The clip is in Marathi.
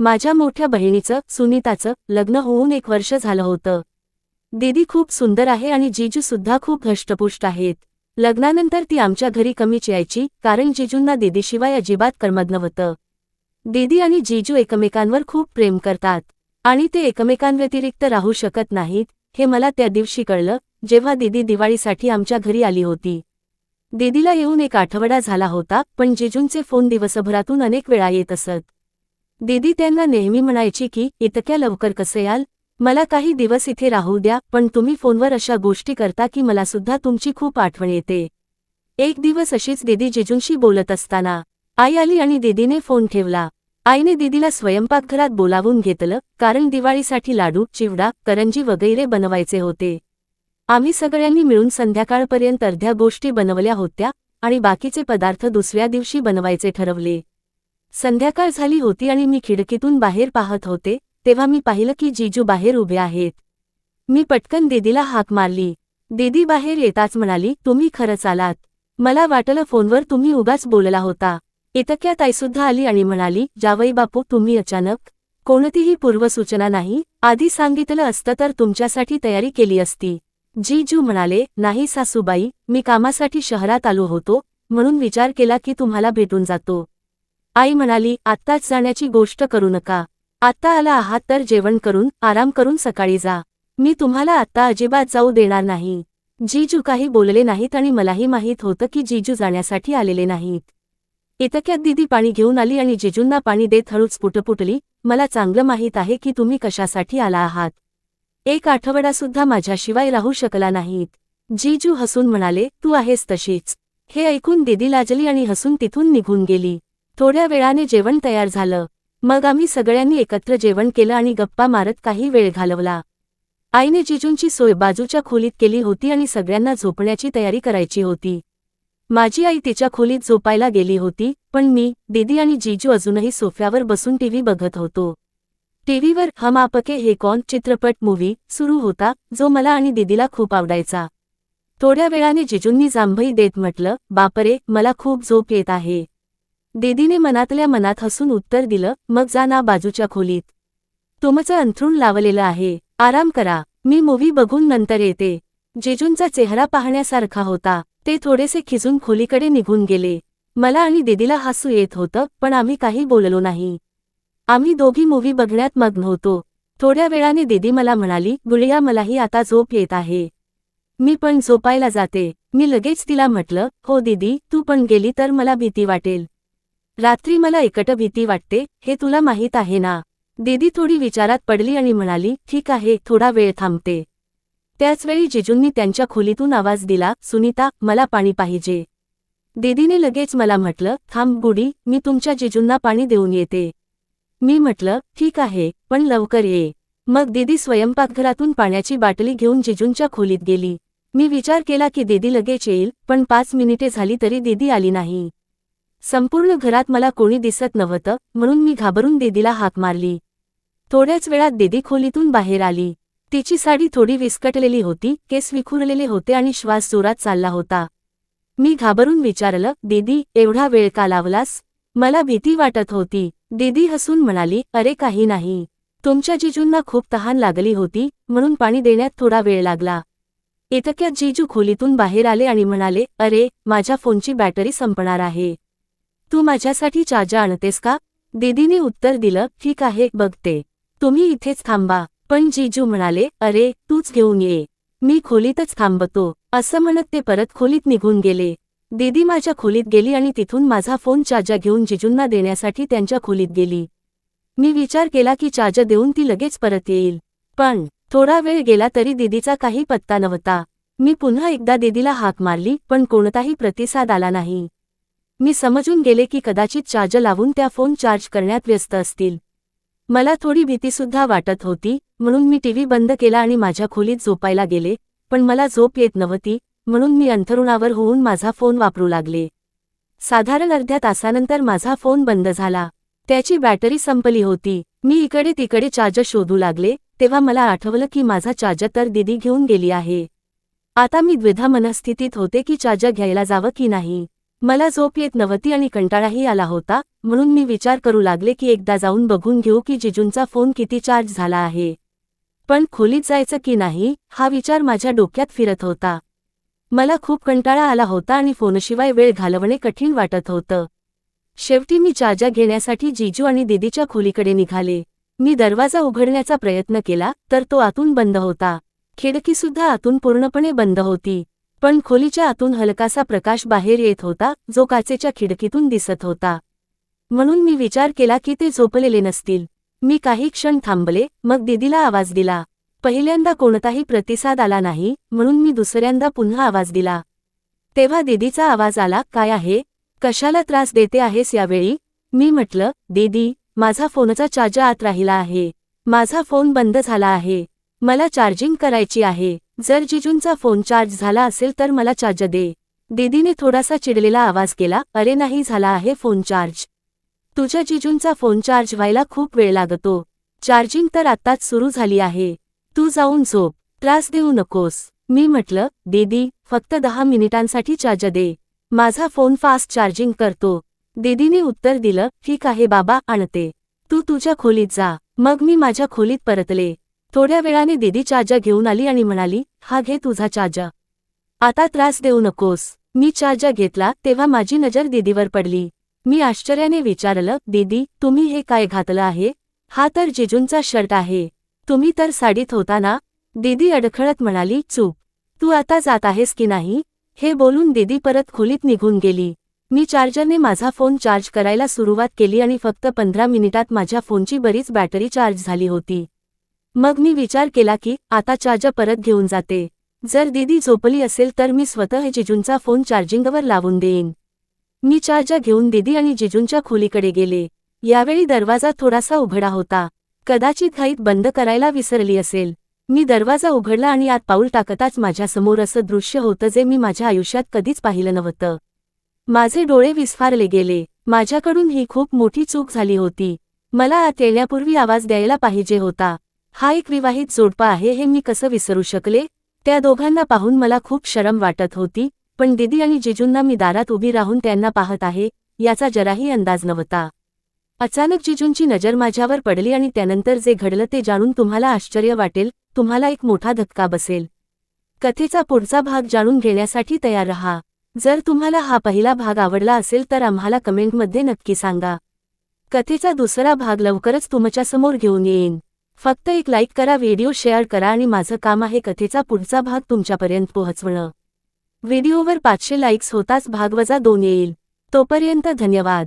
माझ्या मोठ्या बहिणीचं सुनीताचं लग्न होऊन एक वर्ष झालं होतं. दीदी खूप सुंदर आहे आणि जीजूसुद्धा खूप हष्टपुष्ट आहेत. लग्नानंतर ती आमच्या घरी कमीच यायची कारण जीजूंना दीदीशिवाय अजिबात करमत नव्हतं. दीदी आणि जीजू एकमेकांवर खूप प्रेम करतात. आणि ते एकमेकांव्यतिरिक्त राहू शकत नाहीत हे मला त्या दिवशी कळलं जेव्हा दीदी दिवाळीसाठी आमच्या घरी आली होती. दीदीला येऊन एक आठवडा झाला होता पण जीजूंचे फोन दिवसभरातून अनेक वेळा येत असत. दीदी त्यांना नेहमी म्हणायची की इतक्या लवकर कसे याल? मला काही दिवस इथे राहू द्या पण तुम्ही फोनवर अशा गोष्टी करता की मला सुद्धा तुमची खूप आठवण येते. एक दिवस अशीच दीदी जिजूंशी बोलत असताना आई आली आणि दीदीने फोन ठेवला. आईने दीदीला स्वयंपाकघरात बोलावून घेतलं कारण दिवाळीसाठी लाडू चिवडा करंजी वगैरे बनवायचे होते. आम्ही सगळ्यांनी मिळून संध्याकाळपर्यंत अर्ध्या गोष्टी बनवल्या होत्या आणि बाकीचे पदार्थ दुसऱ्या दिवशी बनवायचे ठरवले. संध्याकाळ झाली होती आणि मी खिडकीतून बाहेर पाहत होते तेव्हा मी पाहिलं की जीजू बाहेर उभे आहेत. मी पटकन दीदीला हाक मारली. दीदी बाहेर येताच म्हणाली तुम्ही खरंच आलात. मला वाटलं फोनवर तुम्ही उगाच बोलला होता. इतक्या ताईसुद्धा आली आणि म्हणाली जावई बापू तुम्ही अचानक कोणतीही पूर्वसूचना नाही. आधी सांगितलं असतं तर तुमच्यासाठी तयारी केली असती. जीजू म्हणाले नाही सासूबाई मी कामासाठी शहरात आलो होतो म्हणून विचार केला की तुम्हाला भेटून जातो. आई म्हणाली आत्ताच जाण्याची गोष्ट करू नका. आत्ता आला आहात तर जेवण करून आराम करून सकाळी जा. मी तुम्हाला आत्ता अजिबात जाऊ देणार नाही. जीजू काही बोलले नाहीत आणि मलाही माहीत होतं की जीजू जाण्यासाठी आलेले नाहीत. इतक्यात दिदी पाणी घेऊन आली आणि जिजूंना पाणी देत हळूच पुटपुटली मला चांगलं माहीत आहे की तुम्ही कशासाठी आला आहात. एक आठवडासुद्धा माझ्याशिवाय राहू शकला नाहीत. जीजू हसून म्हणाले तू आहेस तशीच. हे ऐकून दिदी लाजली आणि हसून तिथून निघून गेली. थोड्या वेळाने जेवण तयार झालं. मग आम्ही सगळ्यांनी एकत्र जेवण केलं आणि गप्पा मारत काही वेळ घालवला. आईने जिजूंची सोय बाजूच्या खोलीत केली होती आणि सगळ्यांना झोपण्याची तयारी करायची होती. माझी आई तिच्या खोलीत झोपायला गेली होती पण मी दीदी आणि जिजू अजूनही सोफ्यावर बसून टीव्ही बघत होतो. टीव्हीवर हम आपके हे कॉन चित्रपट मूव्ही सुरू होता जो मला आणि दीदीला खूप आवडायचा. थोड्या वेळाने जिजूंनी जांभई देत म्हटलं बापरे मला खूप झोप येत आहे. दीदीने मनातल्या मनात हसून उत्तर दिलं मग जा ना बाजूच्या खोलीत. तुमचं अंथरूण लावलेलं आहे. आराम करा. मी मूव्ही बघून नंतर येते. जेजूंचा चेहरा पाहण्यासारखा होता. ते थोडेसे खिजून खोलीकडे निघून गेले. मला आणि दीदीला हसू येत होतं पण आम्ही काही बोललो नाही. आम्ही दोघी मूव्ही बघण्यात मग्न होतो. थोड्या वेळाने दीदी मला म्हणाली गुळिया मलाही आता झोप येत आहे. मी पण झोपायला जाते. मी लगेच तिला म्हटलं हो दीदी तू पण गेली तर मला भीती वाटेल. रात्री मला एकट भीती वाटते हे तुला माहीत आहे ना? दीदी थोडी विचारात पडली आणि म्हणाली ठीक आहे थोडा वेळ थांबते. त्याचवेळी जिजूंनी त्यांच्या खोलीतून आवाज दिला सुनीता मला पाणी पाहिजे. दीदीने लगेच मला म्हटलं थांब गुडी मी तुमच्या जिजूंना पाणी देऊन येते. मी म्हटलं ठीक आहे पण लवकर ये. मग दीदी स्वयंपाकघरातून पाण्याची बाटली घेऊन जिजूंच्या खोलीत गेली. मी विचार केला की दीदी लगेच येईल पण पाच मिनिटे झाली तरी दीदी आली नाही. संपूर्ण घरात मला कोणी दिसत नव्हतं म्हणून मी घाबरून दीदीला हाक मारली. थोड्याच वेळात दीदी खोलीतून बाहेर आली. तिची साडी थोडी विस्कटलेली होती केस विखुरलेले होते आणि श्वास जोरात चालला होता. मी घाबरून विचारलं दीदी एवढा वेळ का लावलास? मला भीती वाटत होती. दीदी हसून म्हणाली अरे काही नाही. तुमच्या जिजूंना खूप तहान लागली होती म्हणून पाणी देण्यात थोडा वेळ लागला. इतक्यात जीजू खोलीतून बाहेर आले आणि म्हणाले अरे माझ्या फोनची बॅटरी संपणार आहे. तू माझ्यासाठी चार्जा आणतेस का? दीदीने उत्तर दिलं ठीक आहे बघते. तुम्ही इथेच थांबा. पण जीजू म्हणाले अरे तूच घेऊन ये. मी खोलीतच थांबतो. असं म्हणत ते परत खोलीत निघून गेले. दीदी माझ्या खोलीत गेली आणि तिथून माझा फोन चार्जा घेऊन जिजूंना देण्यासाठी त्यांच्या खोलीत गेली. मी विचार केला की चार्जा देऊन ती लगेच परत येईल. पण थोडा वेळ गेला तरी दीदीचा काही पत्ता नव्हता. मी पुन्हा एकदा दीदीला हाक मारली पण कोणताही प्रतिसाद आला नाही. मी समजून गेले की कदाचित चार्ज लावून त्या फोन चार्ज करण्यात व्यस्त असतील. मला थोडी भीतीसुद्धा वाटत होती म्हणून मी टीव्ही बंद केला आणि माझ्या खोलीत झोपायला गेले पण मला झोप येत नव्हती म्हणून मी अंथरुणावर होऊन माझा फोन वापरू लागले. साधारण अर्ध्या तासानंतर माझा फोन बंद झाला. त्याची बॅटरी संपली होती. मी इकडे तिकडे चार्जर शोधू लागले तेव्हा मला आठवलं की माझा चार्जर तर दिदी घेऊन गेली आहे. आता मी द्विधा मनस्थितीत होते की चार्जर घ्यायला जावं की नाही. मला झोप येत नव्हती आणि कंटाळाही आला होता म्हणून मी विचार करू लागले की एकदा जाऊन बघून घेऊ की जिजूंचा फोन किती चार्ज झाला आहे. पण खोलीत जायचं की नाही हा विचार माझ्या डोक्यात फिरत होता. मला खूप कंटाळा आला होता आणि फोनशिवाय वेळ घालवणे कठीण वाटत होतं. शेवटी मी चार्जा घेण्यासाठी जिजू आणि दिदीच्या खोलीकडे निघाले. मी दरवाजा उघडण्याचा प्रयत्न केला तर तो आतून बंद होता. खिडकीसुद्धा आतून पूर्णपणे बंद होती. पण खोलीच्या आतून हलकासा प्रकाश बाहेर येत होता जो काचेच्या खिडकीतून दिसत होता. म्हणून मी विचार केला की ते झोपलेले नसतील. मी काही क्षण थांबले मग दिदीला आवाज दिला. पहिल्यांदा कोणताही प्रतिसाद आला नाही म्हणून मी दुसऱ्यांदा पुन्हा आवाज दिला. तेव्हा दिदीचा आवाज आला काय आहे? कशाला त्रास देते आहेस यावेळी? मी म्हटलं दीदी माझा फोनचा चार्जर आत राहिला आहे. माझा फोन बंद झाला आहे. मला चार्जिंग करायची आहे. जर जिजूंचा फोन चार्ज झाला असेल तर मला चार्ज दे. दीदीने थोडासा चिडलेला आवाज केला अरे नाही झाला आहे फोन चार्ज. तुझ्या जिजूंचा फोन चार्ज व्हायला खूप वेळ लागतो. चार्जिंग तर आत्ताच सुरू झाली आहे. तू जाऊन झोप. त्रास देऊ नकोस. मी म्हटलं दीदी फक्त दहा मिनिटांसाठी चार्ज दे. माझा फोन फास्ट चार्जिंग करतो. दीदीने उत्तर दिलं ठीक आहे बाबा आणते. तू तुझ्या खोलीत जा. मग मी माझ्या खोलीत परतले. थोड्या वेळाने दीदी चार्जर घेऊन आली आणि म्हणाली हा घे तुझा चार्जर. आता त्रास देऊ नकोस. मी चार्जर घेतला तेव्हा माझी नजर दीदीवर पडली. मी आश्चर्याने विचारलं दीदी तुम्ही हे काय घातलं आहे? हा तर जिजूंचा शर्ट आहे. तुम्ही तर साडीत होता ना? दीदी अडखळत म्हणाली चूप. तू आता जात आहेस की नाही? हे बोलून दीदी परत खोलीत निघून गेली. मी चार्जरने माझा फोन चार्ज करायला सुरुवात केली आणि फक्त पंधरा मिनिटात माझ्या फोनची बरीच बॅटरी चार्ज झाली होती. मग मी विचार केला की आता चार्जर परत घेऊन जाते. जर दीदी झोपली असेल तर मी स्वतः जिजूंचा फोन चार्जिंगवर लावून देईन. मी चार्जर घेऊन दीदी आणि जिजूंच्या खोलीकडे गेले. यावेळी दरवाजा थोडासा उघडा होता. कदाचित घाईत बंद करायला विसरली असेल. मी दरवाजा उघडला आणि आत पाऊल टाकताच माझ्यासमोर असं दृश्य होतं जे मी माझ्या आयुष्यात कधीच पाहिलं नव्हतं. माझे डोळे विस्फारले गेले. माझ्याकडून ही खूप मोठी चूक झाली होती. मला आत येण्यापूर्वी आवाज द्यायला पाहिजे होता. हा एक विवाहित जोडपा आहे हे मी कसं विसरू शकले? त्या दोघांना पाहून मला खूप शरम वाटत होती पण दिदी आणि जिजूंना मी दारात उभी राहून त्यांना पाहत आहे याचा जराही अंदाज नव्हता. अचानक जिजूंची नजर माझ्यावर पडली आणि त्यानंतर जे घडलं ते जाणून तुम्हाला आश्चर्य वाटेल तुम्हाला एक मोठा धक्का बसेल. कथेचा पुढचा भाग जाणून घेण्यासाठी तयार रहा. जर तुम्हाला हा पहिला भाग आवडला असेल तर आम्हाला कमेंटमध्ये नक्की सांगा. कथेचा दुसरा भाग लवकरच तुमच्यासमोर घेऊन येईन. फक्त एक लाईक करा व्हिडिओ शेअर करा आणि माझं काम आहे कथेचा पुढचा भाग तुमच्यापर्यंत पोहोचवणं. व्हिडिओवर पाचशे लाईक्स होताच भाग वजा दोन येईल. तोपर्यंत धन्यवाद.